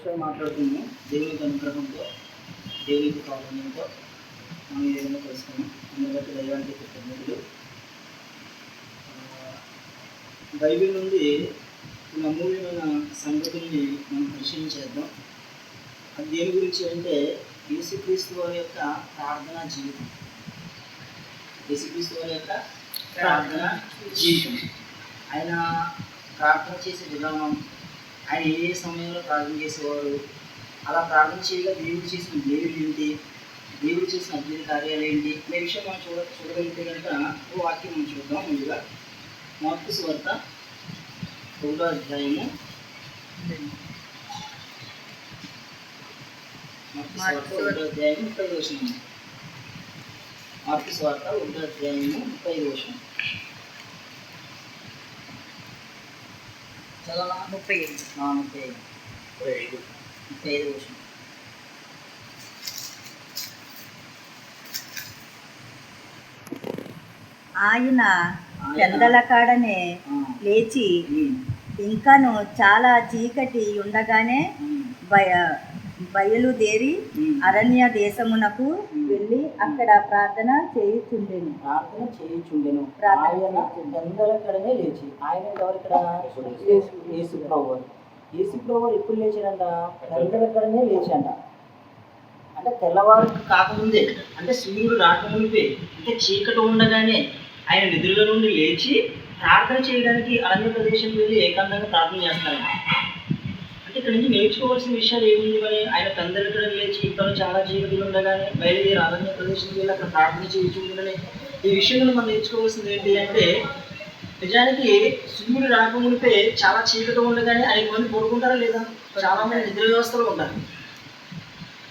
విషయం మాట్లాడుతున్నాము దేవుని అనుగ్రహంతో దేవునికి ప్రాబ్లంతో మనం ఏదైనా తెలుసుకున్నాం అందుబాటు దైవానికి కృతజ్ఞతలు. బైబిల్ నుండి కొన్ని అమూల్యమైన సంగతుల్ని మనం పరిశీలించేద్దాం అది దేని గురించి అంటే యేసుక్రీస్తు వారి యొక్క ప్రార్థనా జీవితం. యేసుక్రీస్తు వారి యొక్క ప్రార్థన జీవితం. ఆయన ప్రార్థన చేసే విధానం ఆయన ఏ ఏ సమయంలో ప్రార్థన చేసేవారు అలా ప్రార్థన చేయగా దేవుడు చేసిన దేవుడు ఏంటి? దేవుడు చేసిన అద్భుత కార్యాలు ఏంటి? అనే విషయం మనం చూడ చూడగలిగితే కనుక ఓ వాక్యం మనం చూద్దాం ముందుగా. మార్పు వార్త ఒకటో అధ్యాయము. ఒకటో అధ్యాయము ముప్పై వచనం మార్పు వార్త ఒకటో అధ్యాయము ముప్పై వచనం చదవనా ముప్పై ఐదు ముప్పై ఐదు ముప్పై ఐదు ఆయన. పెందల కాడనే లేచి ఇంకను చాలా చీకటి ఉండగానే బయలుదేరి. అరణ్య దేశమునకు వెళ్ళి అక్కడ ప్రార్థన చేయుచుండెను. ప్రార్థన చేయుచుండెను. ప్రార్థన ఆయన గందలక్కడనే లేచి. ఆయన ఎవరు ఇక్కడ? యేసు ప్రభు యేసు ప్రభు ఎప్పుడు లేచాడంట గందలక్కడనే లేచాడంట అంటే తెల్లవారు కాకముందే అంటే సూర్యుడు రాకముందే అంటే చీకటి ఉండగానే ఆయన నిద్రలో నుండి లేచి ప్రార్థన చేయడానికి అరణ్య ప్రదేశం వెళ్ళి ఏకాంతంగా ప్రార్థన చేస్తారంట. అంటే ఇక్కడ నుంచి నేర్చుకోవాల్సిన విషయాలు ఏముంది మరి? ఆయన పెందలక్కడ లేచి ఇక్కడ చాలా జీవితంలో ఉండగానే బయలుదేరి అరణ్య ప్రదేశం వెళ్ళి అక్కడ ప్రార్థన చేయించుకుంటుందని ఈ విషయంలో మనం నేర్చుకోవాల్సింది ఏంటి అంటే నిజానికి సూర్యుడు రాకమునిపే చాలా చీకటి ఉండగానే ఆయన మంది పడుకుంటారా లేదా? చాలా మంది నిద్ర వ్యవస్థలో ఉంటారు.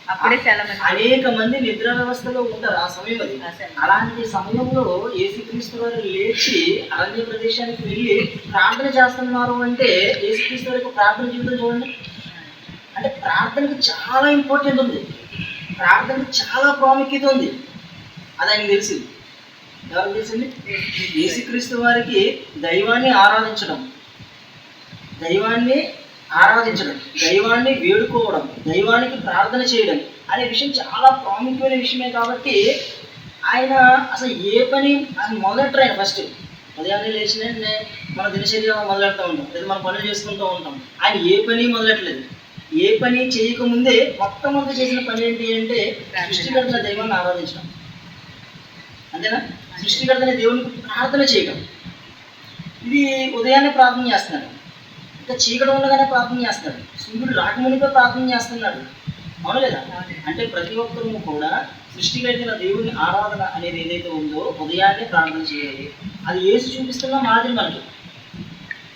అప్పుడే చాలా అనేక మంది నిద్ర వ్యవస్థలో ఉంటారు ఆ సమయం అది. అలాంటి సమయంలో యేసుక్రీస్తు వారు లేచి అరణ్య ప్రదేశానికి వెళ్ళి ప్రార్థన చేస్తున్నారు అంటే యేసుక్రీస్తు వారి యొక్క ప్రార్థన జీవితం చూడండి. అంటే ప్రార్థనకి చాలా ఇంపార్టెంట్ ఉంది. ప్రార్థనకి చాలా ప్రాముఖ్యత ఉంది. అది ఆయనకు తెలిసింది ఎవరికి తెలిసింది యేసుక్రీస్తు వారికి దైవాన్ని ఆరాధించడం. దైవాన్ని ఆరాధించడం దైవాన్ని వేడుకోవడం దైవానికి ప్రార్థన చేయడం అనే విషయం చాలా ప్రాముఖ్యమైన విషయమే కాబట్టి ఆయన అసలు ఏ పని ఆయన మొదలెట్టరు ఆయన ఫస్ట్ ఉదయాన్నే లేచిన వెంటనే మన దినచర్య మొదలెడతా ఉంటాం. లేదా మన పనులు చేసుకుంటూ ఉంటాం. ఆయన ఏ పని మొదలెట్టలేదు. ఏ పని చేయకముందే మొత్తం అంతా చేసిన పని ఏంటి అంటే సృష్టికర్త దైవాన్ని ఆరాధించడం. అంతేనా? సృష్టికర్తని దేవునికి ప్రార్థన చేయడం. ఇది ఉదయాన్నే ప్రార్థన చేస్తున్నాడు ఇంకా చీకటి ఉండగానే ప్రార్థన చేస్తాడు. సూర్యుడు రాకమునిపై ప్రార్థన చేస్తున్నాడు. అవును లేదా అంటే ప్రతి ఒక్కరూ కూడా సృష్టికర్తన దేవుని ఆరాధన అనేది ఏదైతే ఉందో ఉదయాన్నే ప్రార్థన చేయాలి. అది ఏసు చూపిస్తున్న మాదిరి మనకి.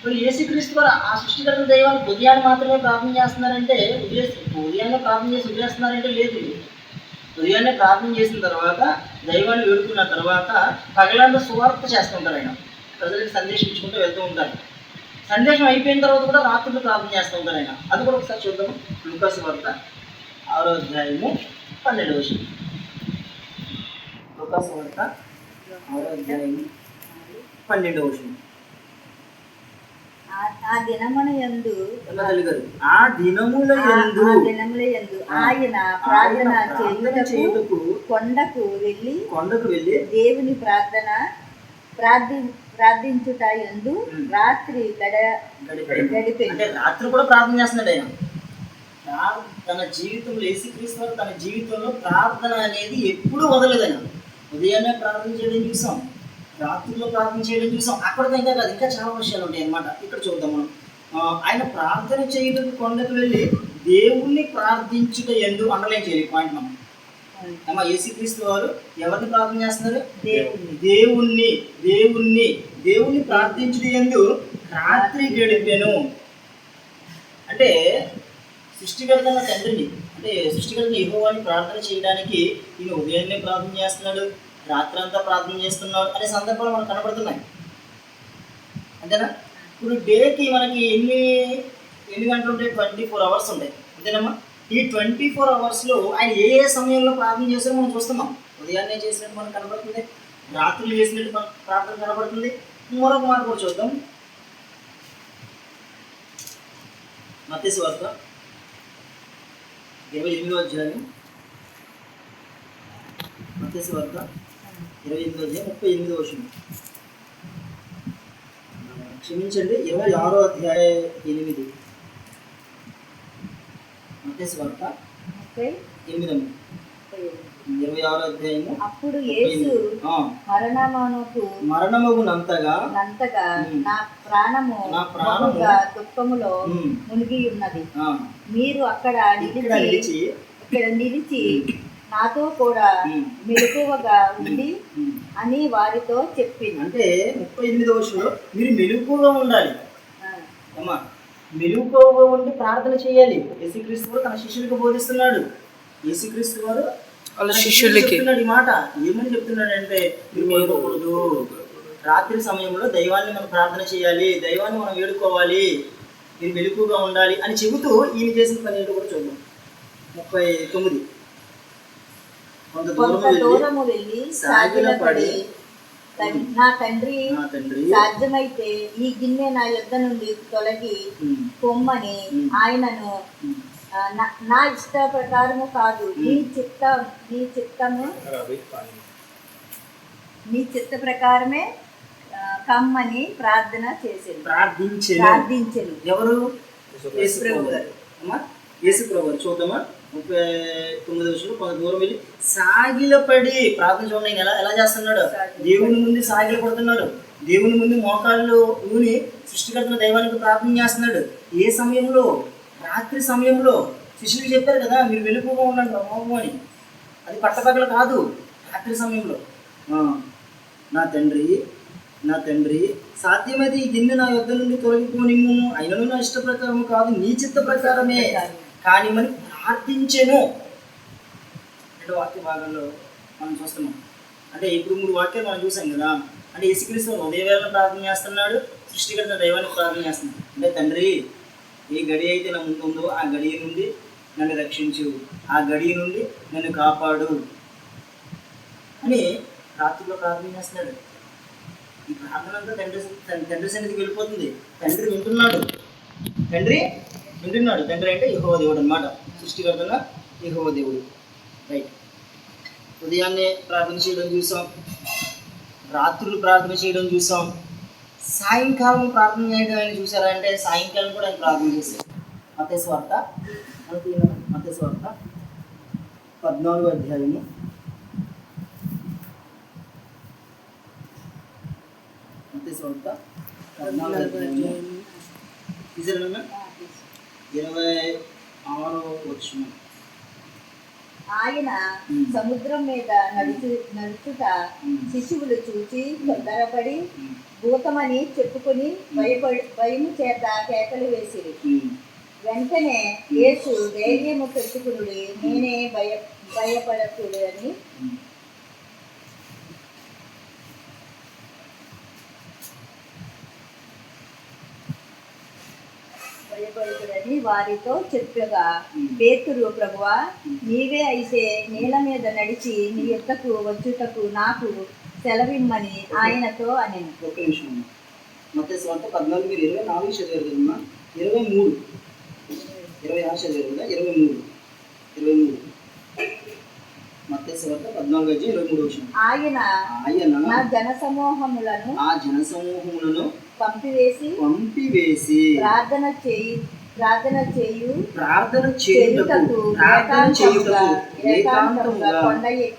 మరి ఏసుక్రీస్తు వారు ఆ సృష్టికర్త దైవాన్ని ఉదయాన్ని మాత్రమే ప్రార్థన చేస్తున్నారంటే ఉదయ ఉదయాన్నే ప్రార్థన చేసి వదిలేస్తున్నారంటే లేదు. ఉదయాన్నే ప్రార్థన చేసిన తర్వాత దైవాన్ని వేడుకున్న తర్వాత పగలంతా సువార్త చేస్తుంటారు ఆయన. ప్రజలకు సందేశించుకుంటూ వెళ్తూ ఉంటారు. సందేశం అయిపోయిన తర్వాత కూడా రాత్రులు ప్రార్థన చేస్తూ ఉంటారు ఆయన. అది కూడా ఒకసారి చూద్దాం లూకాసు వార్త ఆరో అధ్యాయము పన్నెండు వచ్చిన లూకాసు వార్త ఆరో అధ్యాయము పన్నెండు వచ్చిన ఆ- దినమున యందు ఆ దినముల యందు దినముల యందు ఆయన ప్రార్థన చేయుటకు కొండకు వెళ్ళి కొండకు వెళ్ళి దేవుని ప్రార్థన ప్రార్థి ప్రార్థించుట ఉమ్. రాత్రి గడ రాత్రి కూడా ప్రార్థన చేస్తున్నాడు ఆయన. తన జీవితంలో యేసుక్రీస్తు వారు తన జీవితంలో ప్రార్థన అనేది ఎప్పుడూ వదలలేదు ఆయన. ఉదయాన్నే ప్రార్థన చేయడం చూసాం. రాత్రిలో ప్రార్థన చేయడం చూసాం. అక్కడ ఇంకా కాదు ఇంకా చాలా విషయాలు ఉంటాయి అన్నమాట. ఇక్కడ చూద్దాం మనం. ఆయన ప్రార్థన చేయడం కొండకు వెళ్ళి దేవుణ్ణి ప్రార్థించుట ఎందు అండర్లైన్ చేయాలి పాయింట్ మనం అమ్మ యేసుక్రీస్తు వారు ఎవరిని ప్రార్థన చేస్తున్నారు? దేవుణ్ణి. దేవుణ్ణి దేవుణ్ణి దేవుణ్ణి ప్రార్థించుట ఎందు రాత్రి గడిపెను. అంటే సృష్టికర్తన తండ్రిని అంటే సృష్టికర్తన యెహోవాని ప్రార్థన చేయడానికి ఈయన ఉదయాన్నే ప్రార్థన చేస్తున్నాడు రాత్రి అంతా ప్రార్థన చేస్తున్నాడు అనే సందర్భాలు మనకు కనబడుతున్నాయి. అంతేనా? ఇప్పుడు డేకి మనకి ఎన్ని ఎన్ని గంటలు ఉంటాయి ట్వంటీ ఫోర్ అవర్స్ ఉంటాయి. అంతేనమ్మా? ఈ ట్వంటీ ఫోర్ అవర్స్లో ఆయన ఏ ఏ సమయంలో ప్రార్థన చేశారో మనం చూస్తున్నాం. ఉదయాన్నే చేసినట్టు మనకు కనబడుతుంది రాత్రులు చేసినట్టు మనకు ప్రార్థన కనబడుతుంది. మరొక మాట కూడా చూద్దాం. మత్స్య వార్త ఇరవై ఎనిమిదో అధ్యాయం. మత్స్య వార్త ఇరవై ఎనిమిదో అధ్యాయం ముప్పై ఎనిమిదో వచనం. క్షమించండి ఇరవై ఆరో అధ్యాయ ఎనిమిది. వార్త ఎనిమిది. ఇరవై ఆరో అధ్యాయము. అప్పుడు యేసు మరణమునకు మరణమగునంతగా నంతగా ఉమ్. నా ప్రాణము నా ప్రాణము దుఃఖములో మునిగి ఉన్నది. మీరు అక్కడ నిలిచి ఇక్కడ నిలిచి నాతో కూడా మెలకువగా ఉండి. అని వారితో చెప్పింది అంటే ముప్పై ఎనిమిది వచనంలో మీరు మెలుపుగా ఉండాలి. అమ్మా. మెలుపుగా ఉండి ప్రార్థన చేయాలి. యేసుక్రీస్తు వారు తన శిష్యులకు బోధిస్తున్నాడు. యేసుక్రీస్తు వారు వాళ్ళ శిష్యులకి చెప్తున్నాడు ఈ మాట. ఏమని చెప్తున్నాడు అంటే రాత్రి సమయంలో దైవాన్ని మనం ప్రార్థన చేయాలి. దైవాన్ని మనం వేడుకోవాలి. మీరు మెలుపుగా ఉండాలి అని చెబుతూ ఈయన చేసిన పని ఏంటో కూడా చూద్దాం. ముప్పై తొమ్మిది. కొంత దూరం వెళ్ళి సాగిలపడి నా తండ్రి సాధ్యమైతే ఈ గిన్నె నా యొద్ద నుండి తొలగి పొమ్మని ఉమ్. ఆయనను నా- ఇష్ట ప్రకారము కాదు. నీ చిత్త నీ చిత్తము నీ చిత్త ప్రకారమే కమ్మని ప్రార్థన చేసింది ప్రార్థించెను. ప్రార్థించను. ఎవరు? యేసు ప్రభు గారు. అమ్మా యేసు ప్రభు గారు. చూద్దామా? ముప్పై తొమ్మిది వచ్చిన కొంత దూరం వెళ్ళి సాగిలపడి ప్రార్థన చూడండి ఎలా ఎలా చేస్తున్నాడు? దేవుని ముందు సాగిల పడుతున్నారు. దేవుని ముందు మోకాళ్ళు ఊని సృష్టికర్తన దైవానికి ప్రార్థన చేస్తున్నాడు. ఏ సమయంలో? రాత్రి సమయంలో. శిష్యులు చెప్పారు కదా మీరు వెళ్ళిపోగా ఉండండి మోహము అని. అది పట్టపక్కల కాదు రాత్రి సమయంలో. నా తండ్రి నా తండ్రి సాధ్యమైతే ఈ గిన్నె నా యుద్ధ నుండి తొలగిపోనిమ్ము అయినను నా ఇష్ట ప్రకారము కాదు నీ చిత్త ప్రకారమే. మరి ప్రార్థించెను. రెండు వాక్య భాగంలో మనం చూస్తున్నాం. అంటే ఇప్పుడు మూడు వాక్యాలు మనం చూసాం కదా. అంటే యేసుక్రీస్తు ఉదయవేళ ప్రార్థన చేస్తున్నాడు సృష్టికర్త దైవానికి ప్రార్థన చేస్తున్నాడు. అంటే తండ్రి ఏ గడి అయితే నా ముందు ఉందో ఆ గడియ నుండి నన్ను రక్షించు. ఆ గడియ నుండి నన్ను కాపాడు. అని రాత్రిలో ప్రార్థన చేస్తున్నాడు. ఈ ప్రార్థన అంతా తండ్రి తండ్రి సన్నిధికి వెళ్ళిపోతుంది. తండ్రి వింటున్నాడు. తండ్రి వింటున్నాడు. తండ్రి అంటే యహోవ దేవుడు అనమాట సృష్టికర్తన యహోవ దేవుడు రైట్ ఉదయాన్నే ప్రార్థన చేయడం చూసాం. రాత్రులు ప్రార్థన చేయడం చూసాం. సాయంకాలం ప్రార్థన చేయడం ఆయన చూసారా అంటే సాయంకాలం కూడా ఆయన ప్రార్థన చేశారు మత స్వార్త మత స్వార్త పద్నాలుగు అధ్యాయము. మత స్వార్త పద్నాలుగు అధ్యాయము. ఇరవై ఆయన. సముద్రం మీద నడుచు నడుచుట. శిశువులు చూచి తొందరపడి భూతమని చెప్పుకొని భయపడి భయము చేత కేకలు వేసిరి. వెంటనే యేసు ధైర్యము పెట్టుకుని నేనే భయ భయపడకూడదు అని వారితో చెప్పగా పేతురు ప్రభువా నీవే అయితే నేల మీద నడిచి నీ యొద్దకు వచ్చుటకు నాకు సెలవిమ్మని ఆయనతో అని ఒక నిమిషం స్వార్థ పద్నాలుగు ఇరవై నాలుగు చదివారు ఇరవై మూడు. ఇరవై ఆరు చదివారు కదా? ఇరవై మూడు. ఇరవై మూడు. ఆయన ఆయన నా జన సమూహములను ఆ జన సమూహములను పంపివేసి పంపివేసి ప్రార్థన చేయి. ప్రార్థన చేయు. ప్రార్థన చేయుటకు ప్రార్థన చేయుటకు ఏకాంతముగా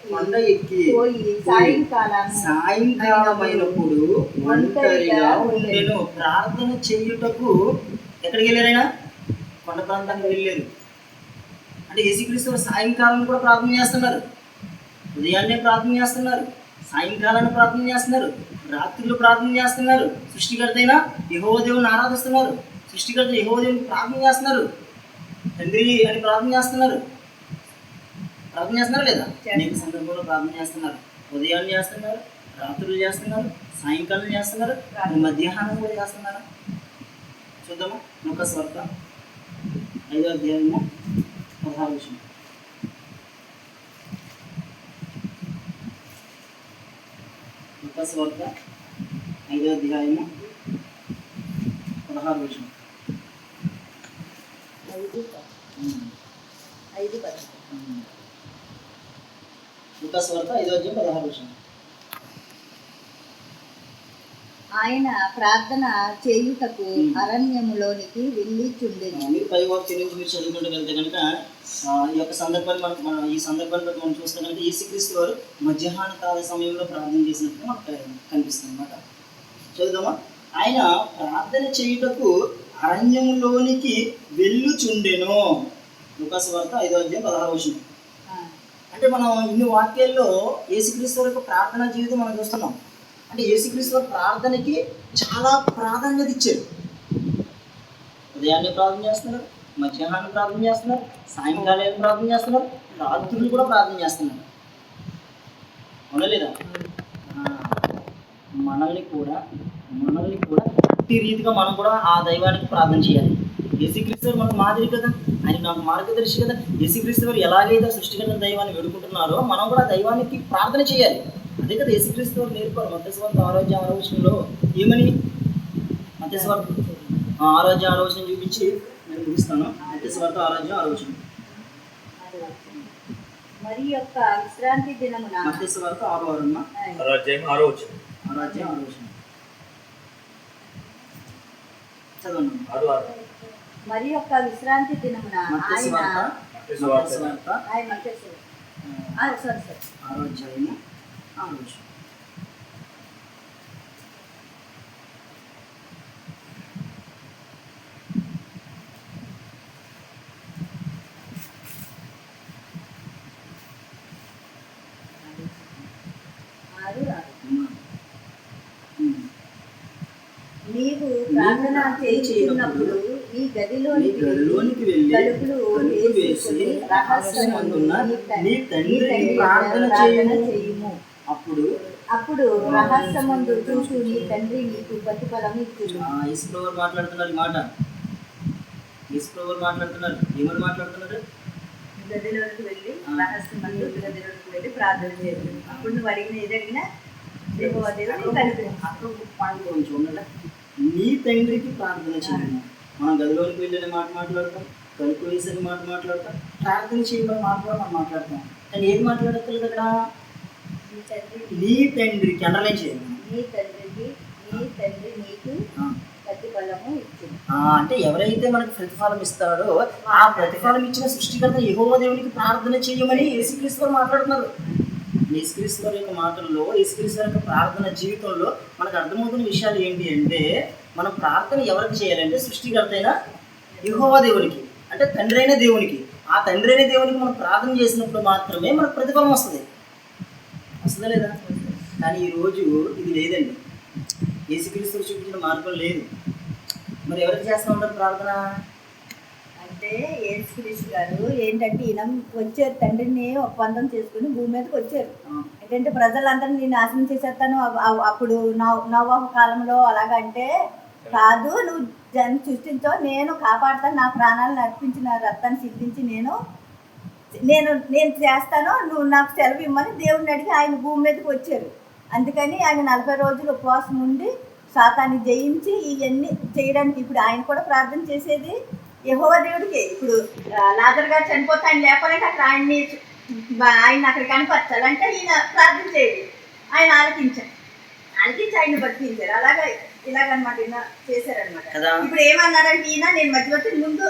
కొండ ఎక్కి పోయి సాయంకాలం సాయంకాలమైనప్పుడు ఒంటరిగా ఉండెను. ప్రార్థన చేయుటకు ఎక్కడికి వెళ్ళారైనా? కొండ ప్రాంతానికి వెళ్ళారు. అంటే యేసుక్రీస్తు సాయంకాలం కూడా ప్రార్థన చేస్తున్నారు. ఉదయాన్నే ప్రార్థన చేస్తున్నారు. సాయంకాలాన్ని ప్రార్థన చేస్తున్నారు. రాత్రులు ప్రార్థన చేస్తున్నారు. సృష్టికర్త అయిన యహోవ దేవుని ఆరాధిస్తున్నారు. సృష్టికర్త దేవుని ప్రార్థన చేస్తున్నారు. తండ్రి అని ప్రార్థన చేస్తున్నారు. ప్రార్థన చేస్తున్నారా లేదా? అనేక సందర్భంలో ప్రార్థన చేస్తున్నారు. ఉదయాన్ని చేస్తున్నారు రాత్రులు చేస్తున్నారు సాయంకాలం చేస్తున్నారు మధ్యాహ్నం కూడా చేస్తున్నారా. చూద్దామా? ఒక స్వర్త ఐదో అధ్యాయము పదహారు విషయం ఒక స్వర్త ఐదో అధ్యాయము పదహారు విషయం ఐదు వార్త ఐదో అధ్యాయం పదహారు వచ్చిన ఆయన ప్రార్థన చేయుటకు అరణ్యములోనికి వెళ్ళి మీరు పై వాక్యం నుంచి మీరు చదువుకుంటూ వెళ్తే కనుక ఈ యొక్క సందర్భాన్ని మనం ఈ సందర్భాన్ని బట్టి మనం చూస్తే కనుక యేసుక్రీస్తు వారు మధ్యాహ్న కాల సమయంలో ప్రార్థన చేసినట్టుగా మనకు కనిపిస్తుంది అనమాట చదువుదామా? ఆయన ప్రార్థన చేయుటకు అరణ్యములోనికి వెళ్ళుచుండెను. లుకాస్ వార్త ఐదో అధ్యాయం పదహారు వచ్చిన ఆ, అంటే మనం ఇన్ని వాక్యాల్లో యేసుక్రీస్తు వారి యొక్క ప్రార్థనా జీవితం మనం చూస్తున్నాం. అంటే యేసుక్రీస్తు వారి ప్రార్థనకి చాలా ప్రాధాన్యత ఇచ్చారు. ఉదయాన్నే ప్రార్థన చేస్తున్నారు మధ్యాహ్నం ప్రార్థన చేస్తున్నారు సాయంకాలం ప్రార్థన చేస్తున్నారు రాత్రులు కూడా ప్రార్థన చేస్తున్నారు. అవునా లేదా? మనల్ని కూడా మనల్ని కూడా అట్టి రీతిగా మనం కూడా ఆ దైవానికి ప్రార్థన చేయాలి. యేసుక్రీస్తు వారు మనకు మాదిరి కదా? ఆయన నాకు మార్గదర్శి కదా? యేసుక్రీస్తు వారు ఎలాగైతే సృష్టికర్త దైవాన్ని వేడుకుంటున్నారో మనం కూడా దైవానికి ప్రార్థన చేయాలి. అదే కదా యేసుక్రీస్తు వారు నేర్పారు మధ్యస్వార్థ ఆరోగ్య ఆలోచనలో ఏమని? మధ్యస్వార్థ ఆరోగ్య ఆలోచన చూపించి నేను ముగిస్తాను. మధ్యస్వార్థ ఆరోగ్య ఆలోచన. మరి యొక్క విశ్రాంతి దినమున మధ్యస్వార్థ ఆరు వారమ్మ ఆ, అధ్యాయం ఆరో వచ్చింది ఆరాధ్య ఆలోచన చదవండి ఆరు ఆరు మరి యొక్క విశ్రాంతి దినమున ఆయన ఆయన సారీ సారీ. ఆరోగ్యము ఆలోచన ఆరు ఆరు ఉమ్. ఉమ్. నీవు ప్రార్థన చేయించినప్పుడు నీ గదిలోని నీ గదిలోనికి వెళ్ళి తలుపులు తలుపు వేసి రహస్యమందున్న నీ ప్రార్థన చేయుము. అప్పుడు అప్పుడు రహస్యమందు చూసు నీ తండ్రి నీకు ప్రతిఫలం ఇచ్చును. మాట్లాడుతున్నారు మాట. ఈశ్వరవారు మాట్లాడుతున్నారు. ఏమని మాట్లాడుతున్నారు? గదిలోనికి వెళ్ళి రహస్యమందు గదిలోనికి వెళ్ళి ప్రార్థన చేయుము. అప్పుడు నువ్వు అడిగిన ఏది అడిగినా యెహోవా దేవుడు నీకు అనుగ్రహిస్తాడు. అక్కడ ఒక పాయింట్ కొంచెం ఉండాలి నీ తండ్రికి ప్రార్థన చేయండి మనం గదిలోనికి వెళ్ళిన మాట మాట్లాడతాం తలుపు వేసిన మాట మాట్లాడతాం ప్రార్థన చేయమని మాట కూడా మనం మాట్లాడతాం. కానీ ఏది మాట్లాడట్లేదు అక్కడ నీ తండ్రి. నీ తండ్రికి అండర్లైన్ చేయండి. నీ తండ్రికి నీ తండ్రి నీకు. ప్రతిఫలము అంటే ఎవరైతే మనకు ప్రతిఫలం ఇస్తాడో ఆ ప్రతిఫలం ఇచ్చిన సృష్టికర్త యెహోవా దేవునికి ప్రార్థన చేయమని యేసుక్రీస్తు వారు మాట్లాడుతున్నారు. యేసుక్రీస్తు వారి యొక్క మాటల్లో యేసుక్రీస్తు యొక్క ప్రార్థన జీవితంలో మనకు అర్థమవుతున్న విషయాలు ఏంటి అంటే మనం ప్రార్థన ఎవరికి చేయాలంటే సృష్టికర్త అయిన యెహోవా దేవునికి అంటే తండ్రి అయిన దేవునికి. ఆ తండ్రి అయిన దేవునికి మనం ప్రార్థన చేసినప్పుడు మాత్రమే మనకు ప్రతిఫలం వస్తుంది. వస్తుందా లేదా? కానీ ఈరోజు ఇది లేదండి. యేసుక్రీస్తు చూపించిన మార్గం లేదు. మరి ఎవరికి చేస్తూ ఉంటారు ప్రార్థన? అంటే యేసుక్రీస్తు గారు ఏంటంటే ఈయన వచ్చారు తండ్రిని ఒప్పందం చేసుకుని భూమి మీదకి వచ్చారు. ఏంటంటే ప్రజలందరినీ నాశనం చేసేస్తాను అప్పుడు నవ- నోవాహ కాలంలో అలాగంటే కాదు నువ్వు జన్ సృష్టించో నేను కాపాడుతాను నా ప్రాణాలను అర్పించి నా రక్తాన్ని సిద్ధించి నేను నేను నేను చేస్తాను నువ్వు నాకు సెలవు ఇమ్మని దేవుడిని అడిగి ఆయన భూమి మీదకి వచ్చారు. అందుకని ఆయన నలభై రోజులు ఉపవాసం ఉండి శాతాన్ని జయించి ఇవన్నీ చేయడానికి ఇప్పుడు ఆయన కూడా ప్రార్థన చేసేది యహోవ దేవుడికి. ఇప్పుడు లాజర్ గారు చనిపోతే ఆయన లేకపోతే అక్కడ ఆయన్ని ఆయన అక్కడ కనపరచాలంటే ఈయన ప్రార్థన చేయాలి. ఆయన ఆలకించారు ఆలకించి ఆయన బతికించారు అలాగే ఇలాగనమాట ఈయన చేశారనమాట. ఇప్పుడు ఏమన్నారంటే ఈయన నేను మధ్య వచ్చి ముందు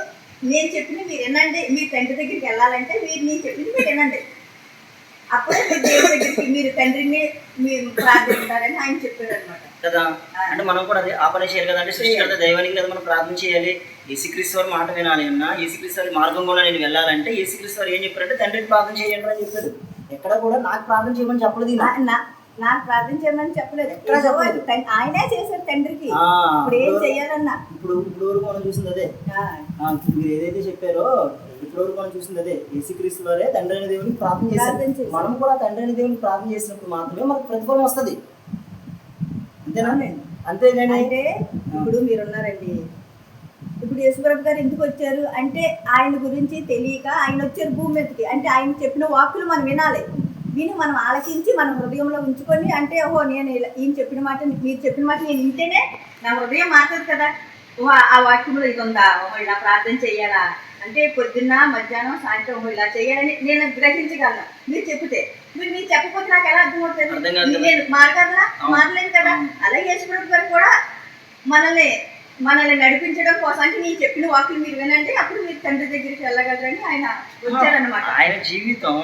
నేను చెప్పింది మీరు వినండి మీ తండ్రి దగ్గరికి వెళ్ళాలంటే మీరు నేను చెప్పింది మీరు వినండి. అప్పుడే మీరు దేవుడి దగ్గరికి మీరు తండ్రిని మీరు ప్రార్థిస్తారని ఆయన చెప్పారు అనమాట కదా అంటే మనం కూడా అదే ఆ పని చేయాలి కదా అంటే సృష్టికర్త దైవానికి కదా మనం ప్రార్థన చేయాలి. యేసుక్రీస్తు వారి మాట వినాలి అన్న యేసుక్రీస్తు వారి మార్గం కూడా నేను వెళ్ళాలంటే యేసుక్రీస్తు వారు ఏం చెప్పారంటే తండ్రికి ప్రార్థన చేయండి అని చెప్పాడు ఎక్కడ కూడా నాకు ప్రార్థన చేయమని చెప్పలేదు. నాకు ప్రార్థన చేయమని చెప్పలేదు? ఆయనే చేశారు తండ్రికి. ఇప్పుడు ఏం చెయ్యాలన్నా ఇప్పుడు ఇప్పుడు వరకు మనం చూసింది అదే. మీరు ఏదైతే చెప్పారో ఇప్పుడు వరకు మనం చూసింది అదే. యేసుక్రీస్తు వారే తండ్రి అయిన దేవునికి ప్రార్థన చేశారు. మనం కూడా తండ్రి అయిన దేవునికి ప్రార్థన చేసినప్పుడు మాత్రమే మనకు ప్రతిఫలం వస్తుంది. అంతేనా. అంతేగాని అంటే ఇప్పుడు మీరు ఉన్నారండి ఇప్పుడు యేసుప్రభు గారు ఎందుకు వచ్చారు? అంటే ఆయన గురించి తెలియక ఆయన వచ్చారు భూమి మీదకి. అంటే ఆయన చెప్పిన వాక్కులు మనం వినాలి. విని మనం ఆలకించి మన హృదయంలో ఉంచుకొని అంటే ఓహో నేను ఇలా- ఈయన చెప్పిన మాట మీరు చెప్పిన మాట నేను వింటేనే నా హృదయం మాట్లాడు కదా. ఓహో ఆ వాక్యంలో ఇది ఉందా? ఓహో ఇలా ప్రార్థన చెయ్యాలా అంటే పొద్దున్న మధ్యాహ్నం సాయంత్రం ఇలా చేయాలని నేను గ్రహించగలను. మీరు చెప్తే మీరు మీరు చెప్పకపోతే నాకు ఎలా అర్థమవుతుంది? కదా. నేను మారగలనా? అవును. మారలేను కదా. అలాగే గారు కూడా మనల్ని మనల్ని నడిపించడం కోసానికి నేను చెప్పిన వాక్యం మీరు వినండి అప్పుడు మీరు తండ్రి దగ్గరికి వెళ్ళగలరని ఆయన వచ్చారనమాట ఆయన జీవితం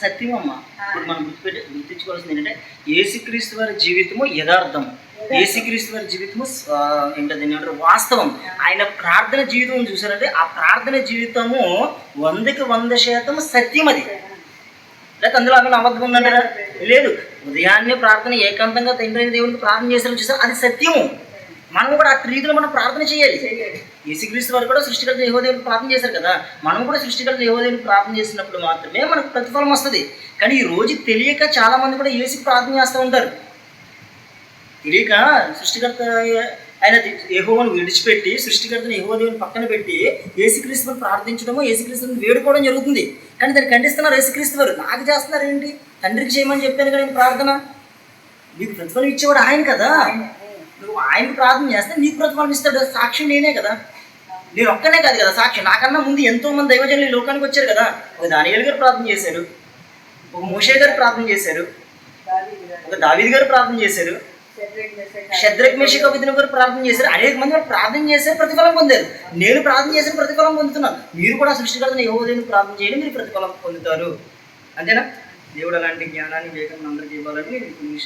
సత్యమమ్మ. ఇప్పుడు మనం గుర్తుపెట్టి గుర్తించుకోవాల్సింది ఏంటంటే ఏసుక్రీస్తు వారి జీవితము యథార్థం. ఏసుక్రీస్తు వారి జీవితము ఏంటది ఏమంటారు? వాస్తవం. ఆయన ప్రార్థన జీవితం చూసారంటే ఆ ప్రార్థన జీవితము వందకి వంద శాతం సత్యం అది లేక అందులో అక్కడ అబద్ధం ఉందంటారా? లేదు. ఉదయాన్నే ప్రార్థన ఏకాంతంగా తండ్రి దేవునికి ప్రార్థన చేశారని చూసారు అది సత్యము. మనం కూడా ఆ రీతిలో మనం ప్రార్థన చేయాలి. యేసుక్రీస్తు వారు కూడా సృష్టికర్త యహోదేవునికి ప్రార్థన చేశారు కదా. మనం కూడా సృష్టికర్త యహోదేవునికి ప్రార్థన చేసినప్పుడు మాత్రమే మనకు ప్రతిఫలం వస్తుంది. కానీ ఈ రోజు తెలియక చాలా మంది కూడా యేసుకి ప్రార్థన చేస్తూ ఉంటారు. తెలియక సృష్టికర్త ఆయన యహోవను విడిచిపెట్టి సృష్టికర్తను యహోదేవుని పక్కన పెట్టి యేసుక్రీస్తుని ప్రార్థించడము యేసుక్రీస్తుని వేడుకోవడం జరుగుతుంది. కానీ దాన్ని ఖండిస్తున్నారు యేసుక్రీస్తు వారు. నాకు చేస్తున్నారు ఏంటి తండ్రికి చేయమని చెప్పాను కదా ప్రార్థన. మీకు ప్రతిఫలం ఇచ్చేవాడు ఆయన కదా. నువ్వు ఆయన ప్రార్థన చేస్తే నీకు ప్రతిఫలం ఇస్తాడు. సాక్షి నేనే కదా. నేను ఒక్కనే కాదు కదా సాక్షి. నాకన్నా ముందు ఎంతో మంది దైవజనులు ఈ లోకానికి వచ్చారు కదా. ఒక దానియేలు గారు ప్రార్థన చేశారు. ఒక మోషే గారు ప్రార్థన చేశారు. ఒక దావీద్ గారు ప్రార్థన చేశారు. షడ్రక్, శద్రక్ విధులు గారు ప్రార్థన చేశారు. అనేక మంది ప్రార్థన చేశారు ప్రతిఫలం పొందారు. నేను ప్రార్థన చేసిన ప్రతిఫలం పొందుతున్నాను. మీరు కూడా సృష్టికర్తను యహోదేవుని ప్రార్థన చేయండి మీరు ప్రతిఫలం పొందుతారు. అంతేనా? దేవుడు అలాంటి జ్ఞానాన్ని వివేకం అందరికీ ఇవ్వాలని నేను కొన్ని